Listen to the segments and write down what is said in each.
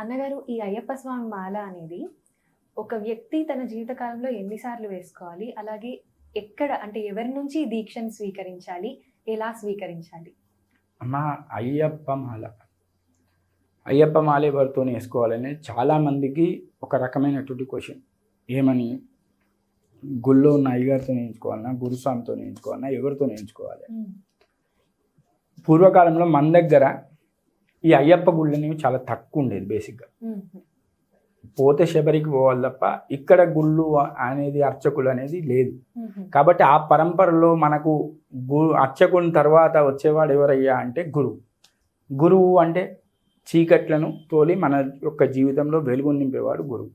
అన్నగారు ఈ అయ్యప్ప స్వామి మాల అనేది ఒక వ్యక్తి తన జీవితకాలంలో ఎన్నిసార్లు వేసుకోవాలి. అలాగే ఎక్కడ అంటే ఎవరి నుంచి దీక్షను స్వీకరించాలి? ఎలా స్వీకరించాలి? అమ్మా అయ్యప్ప మాల. అయ్యప్ప మాల ఎవరితో వేసుకోవాలని చాలామందికి ఒక రకమైనటువంటి క్వశ్చన్ ఏమని? గుళ్ళో ఉన్న అయ్యగారితో వేయించుకోవాలన్నా గురుస్వామితో వేయించుకోవాలన్నా ఎవరితో వేయించుకోవాలి? పూర్వకాలంలో మన దగ్గర ఈ అయ్యప్ప గుళ్ళు అనేవి చాలా తక్కువ ఉండేది బేసిక్గా పోతే శబరికి పోవాలి తప్ప ఇక్కడ గుళ్ళు అనేది అర్చకులు అనేది లేదు. కాబట్టి ఆ పరంపరలో మనకు గు అర్చకుని తర్వాత వచ్చేవాడు ఎవరయ్యా అంటే గురువు. గురువు అంటే చీకట్లను తోలి మన యొక్క జీవితంలో వెలుగు నింపేవాడు గురువు.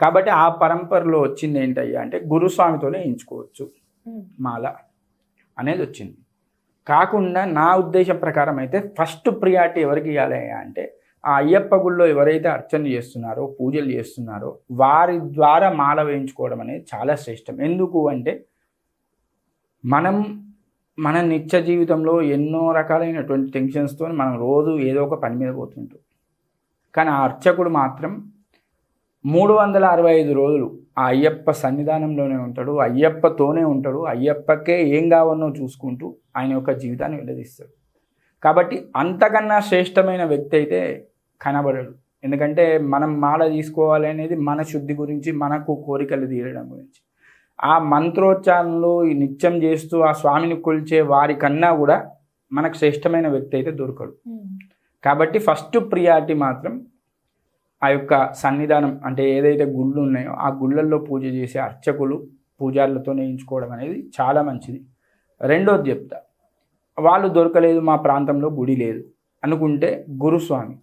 కాబట్టి ఆ పరంపరలో వచ్చింది ఏంటయ్యా అంటే గురుస్వామితోనే ఎంచుకోవచ్చు మాల అనేది వచ్చింది. కాకుండా నా ఉద్దేశం ప్రకారం అయితే ఫస్ట్ ప్రియారిటీ ఎవరికి ఇవ్వాలి అంటే ఆ అయ్యప్ప గుళ్ళో ఎవరైతే అర్చన చేస్తున్నారో పూజలు చేస్తున్నారో వారి ద్వారా మాల వేయించుకోవడం అనేది చాలా శ్రేష్టం. ఎందుకు అంటే మనం మన నిత్య జీవితంలో ఎన్నో రకాలైనటువంటి టెన్షన్స్తో మనం రోజు ఏదో ఒక పని మీద పోతుంటాం. కానీ ఆ అర్చకుడు మాత్రం మూడు వందల అరవై ఐదు రోజులు ఆ అయ్యప్ప సన్నిధానంలోనే ఉంటాడు అయ్యప్పతోనే ఉంటాడు అయ్యప్పకే ఏం కావాలనో చూసుకుంటూ ఆయన యొక్క జీవితాన్ని వెల్లదీస్తాడు కాబట్టి అంతకన్నా శ్రేష్టమైన వ్యక్తి అయితే కనబడడు. ఎందుకంటే మనం మాల తీసుకోవాలి అనేది మన శుద్ధి గురించి మనకు కోరికలు తీరడం గురించి. ఆ మంత్రోచ్చారణలో ఈ నిత్యం చేస్తూ ఆ స్వామిని కొలిచే వారి కన్నా కూడా మనకు శ్రేష్టమైన వ్యక్తి అయితే దొరకడు. కాబట్టి ఫస్ట్ ప్రియారిటీ మాత్రం ఆ యొక్క సన్నిధానం అంటే ఏదైతే గుళ్ళు ఉన్నాయో ఆ గుళ్ళల్లో పూజ చేసే అర్చకులు పూజారులతో నేయించుకోవడం అనేది చాలా మంచిది. రెండోది చెప్తా. వాళ్ళు దొరకలేదు మా ప్రాంతంలో గుడి లేదు అనుకుంటే గురుస్వామి.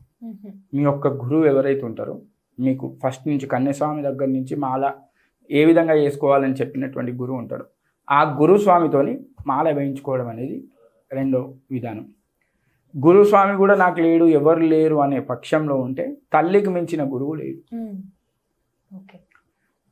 మీ యొక్క గురువు ఎవరైతే ఉంటారో మీకు ఫస్ట్ నుంచి కన్యస్వామి దగ్గర నుంచి మాల ఏ విధంగా వేసుకోవాలని చెప్పినటువంటి గురువు ఉంటాడు. ఆ గురుస్వామితోని మాల వేయించుకోవడం అనేది రెండో విధానం. గురుస్వామి కూడా నాకు లేడు ఎవరు లేరు అనే పక్షంలో ఉంటే తల్లికి మించిన గురువు లేడు.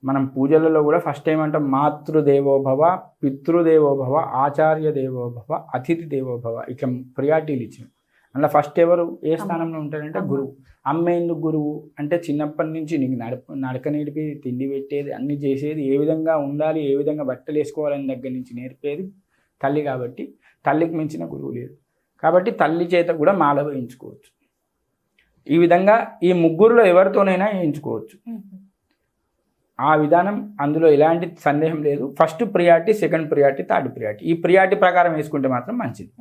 మనం పూజలలో కూడా ఫస్ట్ ఏమంటాం మాతృదేవోభవ పితృదేవోభవ ఆచార్య దేవోభవ అతిథి దేవోభవ ఇక ప్రియారిటీలు ఇచ్చాం అందులో ఫస్ట్ ఎవరు ఏ స్థానంలో ఉంటారంటే. గురువు. అమ్మ ఎందుకు గురువు? అంటే చిన్నప్పటి నుంచి నీకు నడప నడక నేర్పి తిండి పెట్టేది అన్ని చేసేది ఏ విధంగా ఉండాలి ఏ విధంగా బట్టలు వేసుకోవాలని దగ్గర నుంచి నేర్పేది తల్లి కాబట్టి తల్లికి మించిన గురువు లేదు కాబట్టి తల్లి చేత కూడా మాల వేయించుకోవచ్చు. ఈ విధంగా ఈ ముగ్గురులో ఎవరితోనైనా వేయించుకోవచ్చు. ఆ విధానం అందులో ఎలాంటి సందేహం లేదు. First priority second priority third priority. ఈ ప్రియారిటీ ప్రకారం వేసుకుంటే మాత్రం మంచిది.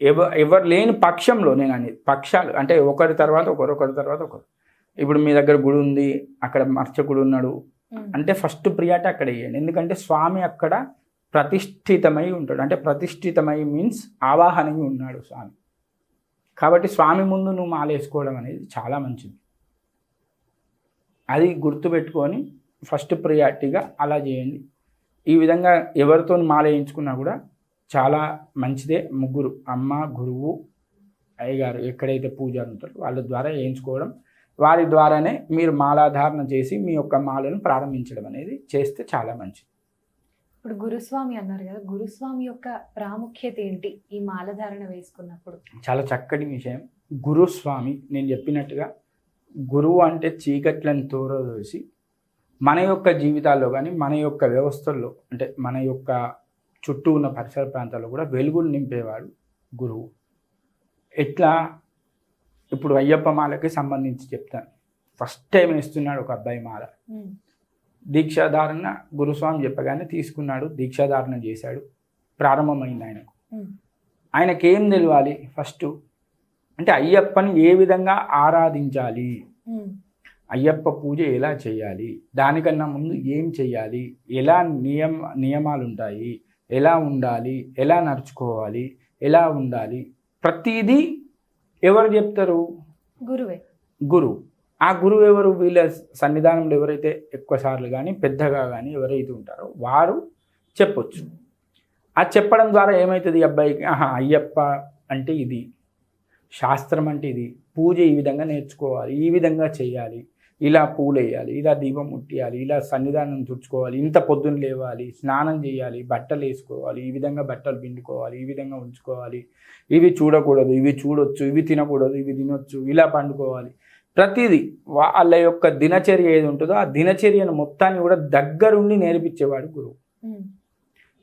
ఎవ ఎవరు లేని పక్షంలో నేను అనేది పక్షాలు అంటే ఒకరి తర్వాత ఒకరు ఒకరి తర్వాత ఒకరు. ఇప్పుడు మీ దగ్గర గుడి ఉంది అక్కడ అర్చకుడు ఉన్నాడు. అంటే ఫస్ట్ ప్రియారిటీ అక్కడ వేయండి. ఎందుకంటే స్వామి అక్కడ ప్రతిష్ఠితమై ఉంటాడు. అంటే ప్రతిష్ఠితమై మీన్స్ ఆవాహనంగా ఉన్నాడు స్వామి. కాబట్టి స్వామి ముందు నువ్వు మాల వేసుకోవడం అనేది చాలా మంచిది. అది గుర్తుపెట్టుకొని ఫస్ట్ ప్రియారిటీగా అలా చేయండి. ఈ విధంగా ఎవరితో మాలేయించుకున్నా కూడా చాలా మంచిదే. ముగ్గురు అమ్మ గురువు అయ్యగారు ఎక్కడైతే పూజారు ఉంటారో వాళ్ళ ద్వారా వేయించుకోవడం వారి ద్వారానే మీరు మాలాధారణ చేసి మీ యొక్క మాలను ప్రారంభించడం అనేది చేస్తే చాలా మంచిది. ఇప్పుడు గురుస్వామి అన్నారు కదా గురుస్వామి యొక్క ప్రాముఖ్యత ఏంటి ఈ మాలధారణ వేసుకున్నప్పుడు? చాలా చక్కటి విషయం. గురుస్వామి నేను చెప్పినట్టుగా గురువు అంటే చీకట్లను తోరదోసి మన యొక్క జీవితాల్లో కానీ మన యొక్క వ్యవస్థల్లో అంటే మన యొక్క చుట్టూ ఉన్న పరిసర ప్రాంతాల్లో కూడా వెలుగును నింపేవాడు గురువు. ఎట్లా? ఇప్పుడు అయ్యప్ప మాలకి సంబంధించి చెప్తాను. ఫస్ట్ టైం వేస్తున్నాడు ఒక అబ్బాయి మాల. దీక్షాధారణ గురుస్వామి చెప్పగానే తీసుకున్నాడు దీక్షాధారణ చేశాడు. ప్రారంభమైంది ఆయనకు. ఆయనకేం తెలియాలి ఫస్ట్ అంటే అయ్యప్పని ఏ విధంగా ఆరాధించాలి? అయ్యప్ప పూజ ఎలా చేయాలి? దానికన్నా ముందు ఏం చేయాలి? ఎలా నియమ నియమాలు ఉంటాయి ఎలా ఉండాలి? ఎలా నడుచుకోవాలి? ఎలా ఉండాలి? ప్రతిదీ ఎవరు చెప్తారు? గురువే. గురువు ఆ గురువు ఎవరు? వీళ్ళ సన్నిధానంలో ఎవరైతే ఎక్కువ సార్లు కానీ పెద్దగా కానీ ఎవరైతే ఉంటారో వారు చెప్పొచ్చు. ఆ చెప్పడం ద్వారా ఏమవుతుంది ఈ అబ్బాయికి ఆహా అయ్యప్ప అంటే ఇది. శాస్త్రం అంటే ఇది. పూజ ఈ విధంగా నేర్చుకోవాలి ఈ విధంగా చేయాలి. ఇలా పూలు వేయాలి ఇలా దీపం ముట్టియాలి ఇలా సన్నిధానం తుడుచుకోవాలి ఇంత పొద్దున్న లేవాలి స్నానం చేయాలి బట్టలు వేసుకోవాలి ఈ విధంగా బట్టలు పిండుకోవాలి ఈ విధంగా ఉంచుకోవాలి. ఇవి చూడకూడదు ఇవి చూడొచ్చు ఇవి తినకూడదు ఇవి తినొచ్చు ఇలా పండుకోవాలి. ప్రతిదీ వాళ్ళ యొక్క దినచర్య ఏది ఉంటుందో ఆ దినచర్యను మొత్తాన్ని కూడా దగ్గరుండి నేర్పించేవాడు గురువు.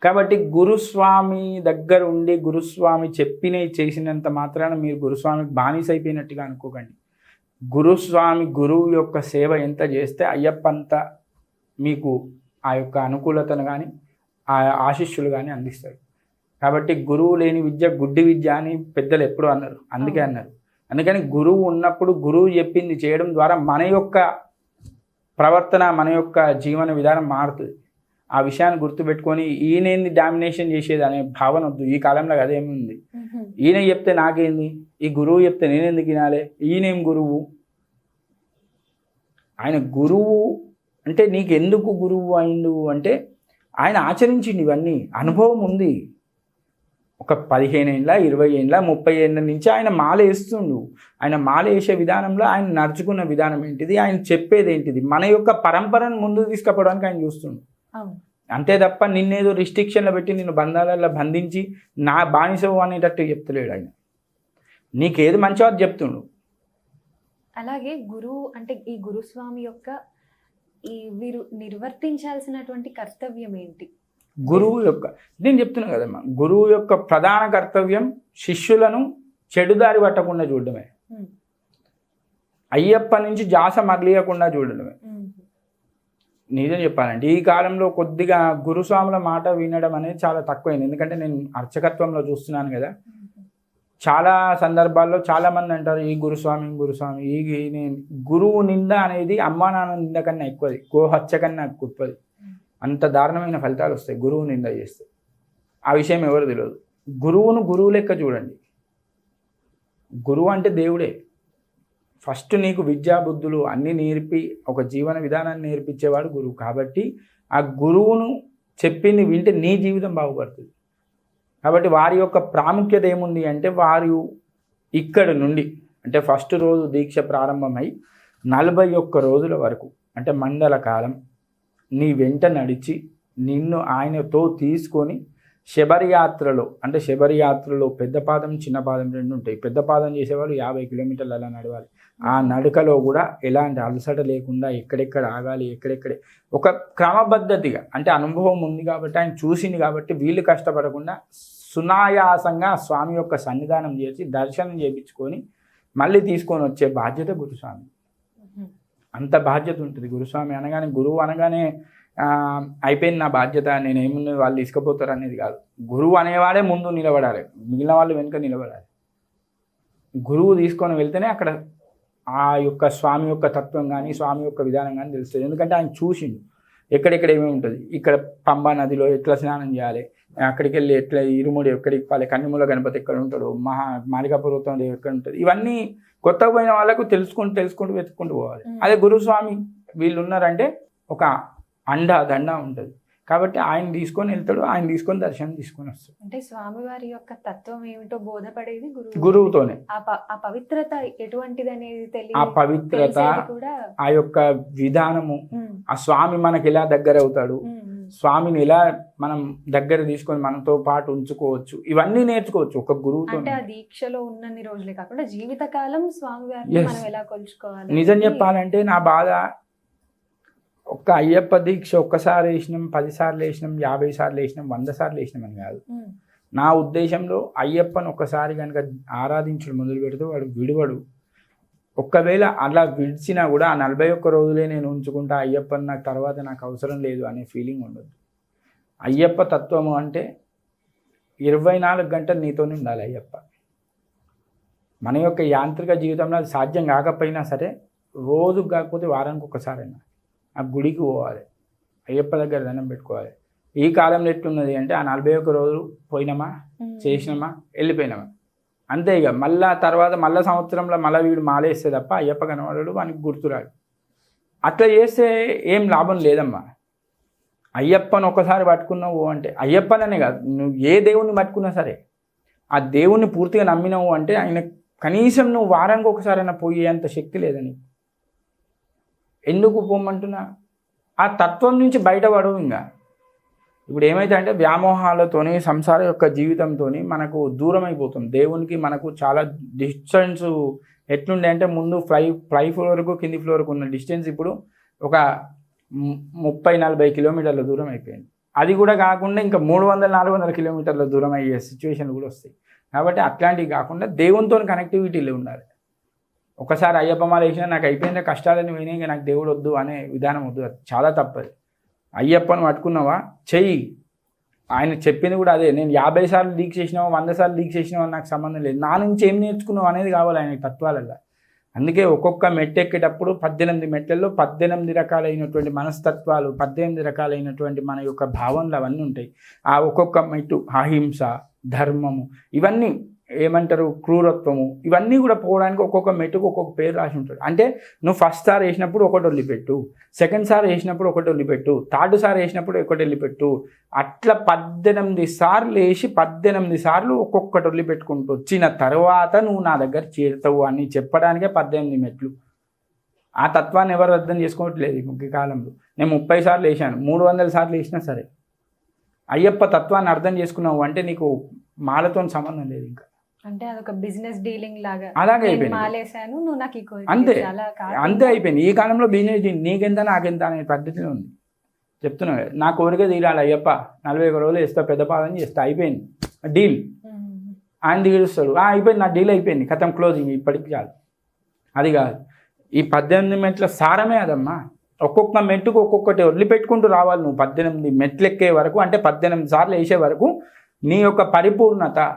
కాబట్టి గురుస్వామి దగ్గర ఉండి గురుస్వామి చెప్పినవి చేసినంత మాత్రాన మీరు గురుస్వామికి బానిస అయిపోయినట్టుగా అనుకోకండి. గురుస్వామి గురువు యొక్క సేవ ఎంత చేస్తే అయ్యప్ప అంత మీకు ఆ యొక్క అనుకూలతను కానీ ఆ ఆశిష్యులు కానీ అందిస్తారు. కాబట్టి గురువు లేని విద్య గుడ్డి విద్య అని పెద్దలు ఎప్పుడు అన్నారు అందుకే. అన్నారు. అందుకని గురువు ఉన్నప్పుడు గురువు చెప్పింది చేయడం ద్వారా మన యొక్క ప్రవర్తన మన యొక్క జీవన విధానం మారుతుంది. ఆ విషయాన్ని గుర్తుపెట్టుకొని ఈయనేంది డామినేషన్ చేసేది అనే భావన వద్దు. ఈ కాలంలో అదేమి ఉంది ఉమ్, ఈయన చెప్తే నాకేంది? ఈ గురువు చెప్తే నేనెందుకు వినాలి? ఈయనేం గురువు? ఆయన గురువు అంటే నీకు ఎందుకు గురువు అయిండు? అంటే ఆయన ఆచరించిండు ఇవన్నీ. అనుభవం ఉంది. ఒక పదిహేను ఏళ్ళ ఇరవై ఏళ్ళ ముప్పై ఏళ్ళ నుంచి ఆయన మాల వేస్తుండు. ఆయన మాల వేసే విధానంలో ఆయన నడుచుకున్న విధానం ఏంటిది? ఆయన చెప్పేది ఏంటిది? మన యొక్క పరంపరను ముందుకు తీసుకుపోవడానికి ఆయన చూస్తుండు. అంతే తప్ప నిన్నేదో రిస్ట్రిక్షన్లో పెట్టి నిన్ను బంధాలలో బంధించి నా బానిసవు అనేటట్టు చెప్తలేడు ఆయన. నీకేది మంచిదో అది చెప్తుండు. అలాగే గురువు అంటే ఈ గురుస్వామి యొక్క ఈ వీరు నిర్వర్తించాల్సినటువంటి కర్తవ్యం ఏంటి? గురువు యొక్క నేను చెప్తున్నా కదమ్మా గురువు యొక్క ప్రధాన కర్తవ్యం శిష్యులను చెడుదారి పట్టకుండా చూడడమే. అయ్యప్ప నుంచి జాస మరలియకుండా చూడడమే. నిజం చెప్పాలంటే ఈ కాలంలో కొద్దిగా గురుస్వాముల మాట వినడం అనేది చాలా తక్కువైంది. ఎందుకంటే నేను అర్చకత్వంలో చూస్తున్నాను కదా. చాలా సందర్భాల్లో చాలా మంది అంటారు ఈ గురుస్వామి గురుస్వామి ఈ గురువు నింద అనేది అమ్మా నాన్న నింద కన్నా ఎక్కువది గోహత్య కన్నా ఎక్కువది అంత దారుణమైన ఫలితాలు వస్తాయి. గురువు నింద చేస్తే. ఆ విషయం ఎవరు తెలియదు. గురువును గురువు లెక్క చూడండి. గురువు అంటే దేవుడే. ఫస్ట్ నీకు విద్యా బుద్ధులు అన్నీ నేర్పి ఒక జీవన విధానాన్ని నేర్పించేవాడు గురువు. కాబట్టి ఆ గురువును చెప్పింది వింటే నీ జీవితం బాగుపడుతుంది. కాబట్టి వారి యొక్క ప్రాముఖ్యత ఏముంది అంటే వారు ఇక్కడ నుండి అంటే ఫస్ట్ రోజు దీక్ష ప్రారంభమై నలభై ఒక్క రోజుల వరకు అంటే మండల కాలం నీ వెంట నడిచి నిన్ను ఆయనతో తీసుకొని శబరియాత్రలో అంటే శబరియాత్రలో పెద్ద పాదం చిన్న పాదం రెండు ఉంటాయి. పెద్ద పాదం చేసేవాళ్ళు యాభై కిలోమీటర్లు అలా నడవాలి. ఆ నడకలో కూడా ఎలాంటి అలసట లేకుండా ఎక్కడెక్కడ ఆగాలి ఎక్కడెక్కడే ఒక క్రమబద్ధతిగా అంటే అనుభవం ఉంది కాబట్టి ఆయన చూసింది కాబట్టి వీళ్ళు కష్టపడకుండా సునాయాసంగా స్వామి యొక్క సన్నిధానం చేసి దర్శనం చేయించుకొని మళ్ళీ తీసుకొని వచ్చే బాధ్యత గురుస్వామి. అంత బాధ్యత ఉంటుంది. గురుస్వామి అనగానే గురువు అనగానే అయిపోయింది నా బాధ్యత నేను వాళ్ళు తీసుకుపోతారు అనేది కాదు. గురువు అనేవాడే ముందు నిలబడాలి. మిగిలిన వాళ్ళు వెనుక నిలబడాలి. గురువు తీసుకొని వెళ్తేనే అక్కడ ఆ యొక్క స్వామి యొక్క తత్వం కానీ స్వామి యొక్క విధానం కానీ తెలుస్తుంది. ఎందుకంటే ఆయన చూసిండు. ఎక్కడెక్కడ ఏమేమి ఉంటుంది. ఇక్కడ పంబా నదిలో ఎట్లా స్నానం చేయాలి? అక్కడికి వెళ్ళి ఎట్లా ఇరుముడి ఎక్కడికి పాలి? కన్నిమూల గణపతి ఎక్కడ ఉంటాడు? మహా మాలికా పర్వతం ఎక్కడ ఉంటుంది? ఇవన్నీ కొత్తగా పోయిన వాళ్ళకు తెలుసుకుంటూ తెలుసుకుంటూ వెతుక్కుంటూ పోవాలి. అదే గురుస్వామి వీళ్ళు ఉన్నారంటే ఒక అండ దండ ఉంటుంది. కాబట్టి ఆయన తీసుకొని వెళ్తాడు ఆయన తీసుకొని దర్శనం తీసుకొని వస్తాడు. అంటే స్వామివారి యొక్క తత్వం ఏమిటో బోధపడేది గురువు. గురువుతోనే. ఆ ఆ పవిత్రత ఎటువంటిది అనేది ఆ తెలియ పవిత్రత ఆ యొక్క విధానము. ఆ స్వామి మనకి ఎలా దగ్గర అవుతాడు స్వామిని ఎలా మనం దగ్గర తీసుకొని మనతో పాటు ఉంచుకోవచ్చు? ఇవన్నీ నేర్చుకోవచ్చు ఒక గురువుతో అంటే ఆ దీక్షలో ఉన్నన్ని రోజులే కాకుండా జీవితకాలం. మనం ఎలా కొలుచుకోవాలి నిజం చెప్పాలంటే నా బాధ ఒక్క అయ్యప్ప దీక్ష ఒక్కసారి వేసినాం పదిసార్లు వేసినాం యాభై సార్లు వేసినాం వంద సార్లు వేసినాం అని కాదు. నా ఉద్దేశంలో అయ్యప్పను ఒక్కసారి కనుక ఆరాధించడం మొదలు పెడితే వాడు విడువడు. ఒక్కవేళ అలా విడిచినా కూడా ఆ నలభై ఒక్క రోజులే నేను ఉంచుకుంటా అయ్యప్పని నాకు తర్వాత నాకు అవసరం లేదు అనే ఫీలింగ్ ఉండదు. అయ్యప్ప తత్వము అంటే ఇరవై నాలుగు గంటలు నీతోనే ఉండాలి అయ్యప్ప. మన యొక్క యాంత్రిక జీవితంలో అది సాధ్యం కాకపోయినా సరే రోజు కాకపోతే వారానికి ఒకసారైనా ఆ గుడికి పోవాలి అయ్యప్ప దగ్గర దండం పెట్టుకోవాలి. ఈ కాలంలో ఎట్లున్నది అంటే ఆ నలభై ఒక్క రోజులు పోయినామా చేసినామా వెళ్ళిపోయినామా? అంతే ఇక. మళ్ళా తర్వాత మళ్ళా సంవత్సరంలో మళ్ళీ వీడు మాలేస్తే తప్ప అయ్యప్ప కనబడడు వానికి గుర్తురాడు అట్లా చేస్తే ఏం లాభం లేదమ్మా. అయ్యప్పని ఒకసారి పట్టుకున్నావు అంటే అయ్యప్పననే కాదు నువ్వు ఏ దేవుణ్ణి పట్టుకున్నా సరే ఆ దేవుణ్ణి పూర్తిగా నమ్మినావు అంటే ఆయన కనీసం నువ్వు వారానికి ఒకసారైనా పోయేంత శక్తి లేదని ఎందుకు పోమంటున్నా? ఆ తత్వం నుంచి బయటపడవు ఇంకా. ఇప్పుడు ఏమైతే అంటే వ్యామోహాలతోని సంసార యొక్క జీవితంతో మనకు దూరం అయిపోతుంది దేవునికి మనకు చాలా డిస్టెన్స్ ఎట్లుండే అంటే ముందు ఫ్లై ఫ్లై ఫ్లోర్కు కింది ఫ్లోర్కు ఉన్న డిస్టెన్స్ ఇప్పుడు ఒక ముప్పై నలభై కిలోమీటర్ల దూరం అయిపోయింది. అది కూడా కాకుండా ఇంకా మూడు వందల నాలుగు వందల కిలోమీటర్ల దూరం అయ్యే సిచ్యువేషన్లు కూడా వస్తాయి. కాబట్టి అట్లాంటివి కాకుండా దేవునితో కనెక్టివిటీలు ఉండాలి. ఒకసారి అయ్యప్ప మాల వేసినా నాకు అయిపోయిన కష్టాలని పోయినాయి ఇంకా నాకు దేవుడు వద్దు అనే విధానం వద్దు. అది చాలా తప్పది. అయ్యప్పను పట్టుకున్నావా? చెయ్యి. ఆయన చెప్పింది కూడా అదే. నేను యాభై సార్లు లీక్ చేసినావు వంద సార్లు లీక్ చేసినావు నాకు సంబంధం లేదు. నా నుంచి ఏం నేర్చుకున్నావు అనేది కావాలి ఆయన తత్వాలలో అందుకే ఒక్కొక్క మెట్టు ఎక్కేటప్పుడు పద్దెనిమిది మెట్లలో పద్దెనిమిది రకాలైనటువంటి మనస్తత్వాలు పద్దెనిమిది రకాలైనటువంటి మన యొక్క భావనలు అవన్నీ ఉంటాయి. ఆ ఒక్కొక్క మెట్టు అహింస ధర్మము ఇవన్నీ ఏమంటారు? క్రూరత్వము. ఇవన్నీ కూడా పోవడానికి ఒక్కొక్క మెట్టుకు ఒక్కొక్క పేరు రాసి ఉంటాడు. అంటే నువ్వు ఫస్ట్ సార్ వేసినప్పుడు ఒకటి వదిలిపెట్టు. సెకండ్ సార్ వేసినప్పుడు ఒకటి వదిలిపెట్టు. థర్డ్ సార్ వేసినప్పుడు ఒకటి వదిలిపెట్టు. అట్లా పద్దెనిమిది సార్లు వేసి పద్దెనిమిది సార్లు ఒక్కొక్కటి వదిలిపెట్టుకుంటూ వచ్చిన తర్వాత నువ్వు నా దగ్గర చేరుతావు అని చెప్పడానికే పద్దెనిమిది మెట్లు. ఆ తత్వాన్ని ఎవరు అర్థం చేసుకోవట్లేదు ఈ ముఖ్య కాలంలో. నేను ముప్పై సార్లు వేసాను మూడు వందల సార్లు వేసినా సరే. అయ్యప్ప తత్వాన్ని అర్థం చేసుకున్నావు అంటే నీకు మాలతో సంబంధం లేదు ఇంకా. అంటే అదొక బిజినెస్ డీలింగ్ లాగా. అలాగే అయిపోయింది. మాలేశాను నువ్వు నాకు ఈ అంతే. అంతే అయిపోయింది. ఈ కాలంలో బిజినెస్ నీకెంత నాకెంత అనే పద్ధతిలో ఉంది. చెప్తున్నా నా కోరిక తీరాలి అయ్యప్ప నలభై ఒక రోజులు వేస్తా పెద్ద పాదం చేస్తా అయిపోయింది. డీల్. ఆయన తీరుస్తాడు. "ఆ, అయిపోయింది నా డీల్ అయిపోయింది. కథం క్లోజింగ్ ఇప్పటికి చాలు. అది కాదు. ఈ పద్దెనిమిది మెట్ల సారమే అదమ్మా. ఒక్కొక్క మెట్టుకు ఒక్కొక్కటి వదిలిపెట్టుకుంటూ రావాలి నువ్వు. పద్దెనిమిది మెట్లు ఎక్కే వరకు అంటే పద్దెనిమిది సార్లు వేసే వరకు నీ యొక్క పరిపూర్ణత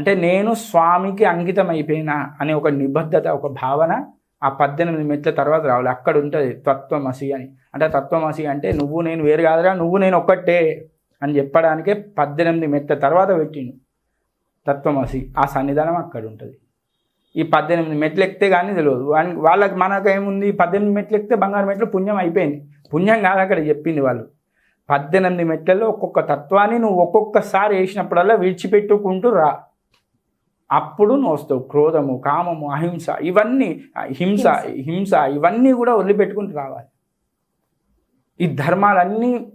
అంటే నేను స్వామికి అంకితం అయిపోయినా అనే ఒక నిబద్ధత ఒక భావన ఆ పద్దెనిమిది మెట్ల తర్వాత రావాలి. అక్కడ ఉంటుంది తత్వమసి అని. అంటే తత్వమసి అంటే నువ్వు నేను వేరు కాదురా నువ్వు నేను ఒక్కటే అని చెప్పడానికే పద్దెనిమిది మెట్ల తర్వాత పెట్టిండు తత్వమసి. ఆ సన్నిధానం అక్కడ ఉంటుంది. ఈ పద్దెనిమిది మెట్లు ఎక్కితే కానీ తెలియదు. వాన్- వాళ్ళకి మనకు ఏముంది పద్దెనిమిది మెట్లు ఎక్కితే బంగారు మెట్లు పుణ్యం అయిపోయింది. పుణ్యం కాదు అక్కడ చెప్పింది వాళ్ళు. పద్దెనిమిది మెట్లలో ఒక్కొక్క తత్వాన్ని నువ్వు ఒక్కొక్కసారి వేసినప్పుడల్లా విడిచిపెట్టుకుంటూ రా. అప్పుడు నువ్వు వస్తావు క్రోధము కామము అహింస ఇవన్నీ హింస హింస. ఇవన్నీ కూడా వదిలిపెట్టుకుంటూ రావాలి. ఈ ధర్మాలన్నీ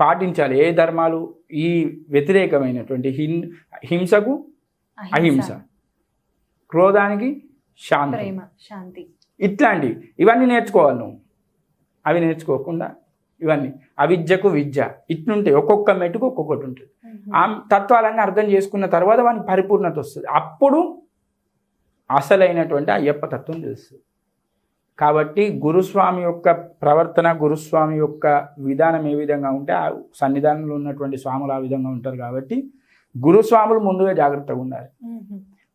పాటించాలి. ఏ ధర్మాలు? ఈ వ్యతిరేకమైనటువంటి హిం హింసకు అహింస. క్రోధానికి శాంతి. శాంతి. ఇట్లాంటి ఇవన్నీ నేర్చుకోవాలి నువ్వు. అవి నేర్చుకోకుండా ఇవన్నీ. అవిద్యకు విద్య. ఇట్లుంటాయి ఒక్కొక్క మెట్టుకు ఒక్కొక్కటి ఉంటుంది. ఆ తత్వాలన్నీ అర్థం చేసుకున్న తర్వాత వానికి పరిపూర్ణత వస్తుంది. అప్పుడు అసలైనటువంటి అయ్యప్ప తత్వం తెలుస్తుంది. కాబట్టి గురుస్వామి యొక్క ప్రవర్తన గురుస్వామి యొక్క విధానం ఏ విధంగా ఉంటే ఆ సన్నిధానంలో ఉన్నటువంటి స్వాములు ఆ విధంగా ఉంటారు కాబట్టి గురుస్వాములు ముందుగా జాగ్రత్తగా ఉండాలి.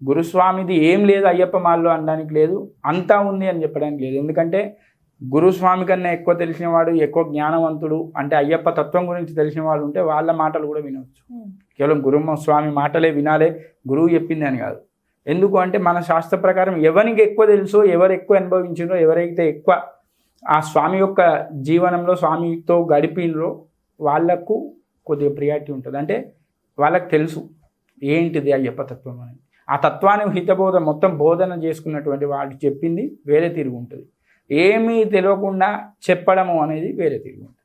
గురుస్వామిది ఏం లేదు అయ్యప్ప మాల్లో అనడానికి లేదు. అంతా ఉంది అని చెప్పడానికి లేదు. ఎందుకంటే గురుస్వామి కన్నా ఎక్కువ తెలిసిన వాడు ఎక్కువ జ్ఞానవంతుడు అంటే అయ్యప్ప తత్వం గురించి తెలిసిన వాళ్ళు ఉంటే వాళ్ళ మాటలు కూడా వినవచ్చు. కేవలం గురుమ్మ స్వామి మాటలే వినాలే గురువు చెప్పింది అని కాదు. ఎందుకు అంటే మన శాస్త్ర ప్రకారం ఎవరికి ఎక్కువ తెలుసో ఎవరు ఎక్కువ అనుభవించిందో ఎవరైతే ఎక్కువ ఆ స్వామి యొక్క జీవనంలో స్వామితో గడిపినరో వాళ్ళకు కొద్దిగా ప్రియారిటీ ఉంటుంది. అంటే వాళ్ళకి తెలుసు ఏంటిది అయ్యప్ప తత్వం అని. ఆ తత్వాన్ని హితబోధ మొత్తం బోధన చేసుకున్నటువంటి వాళ్ళు చెప్పింది వేరే తిరుగు ఉంటుంది. ఏమీ తెలియకుండా చెప్పడము అనేది వేరే తిరుగు ఉంటుంది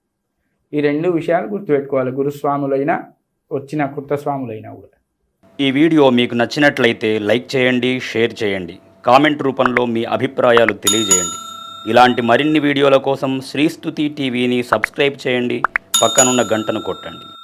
ఈ రెండు విషయాలు గుర్తుపెట్టుకోవాలి. గురుస్వాములైనా వచ్చిన కృత స్వాములైనా కూడా. ఈ వీడియో మీకు నచ్చినట్లయితే లైక్ చేయండి షేర్ చేయండి. కామెంట్ రూపంలో మీ అభిప్రాయాలు తెలియజేయండి. ఇలాంటి మరిన్ని వీడియోల కోసం శ్రీస్తుతి టీవీని సబ్స్క్రైబ్ చేయండి. పక్కనున్న గంటను కొట్టండి.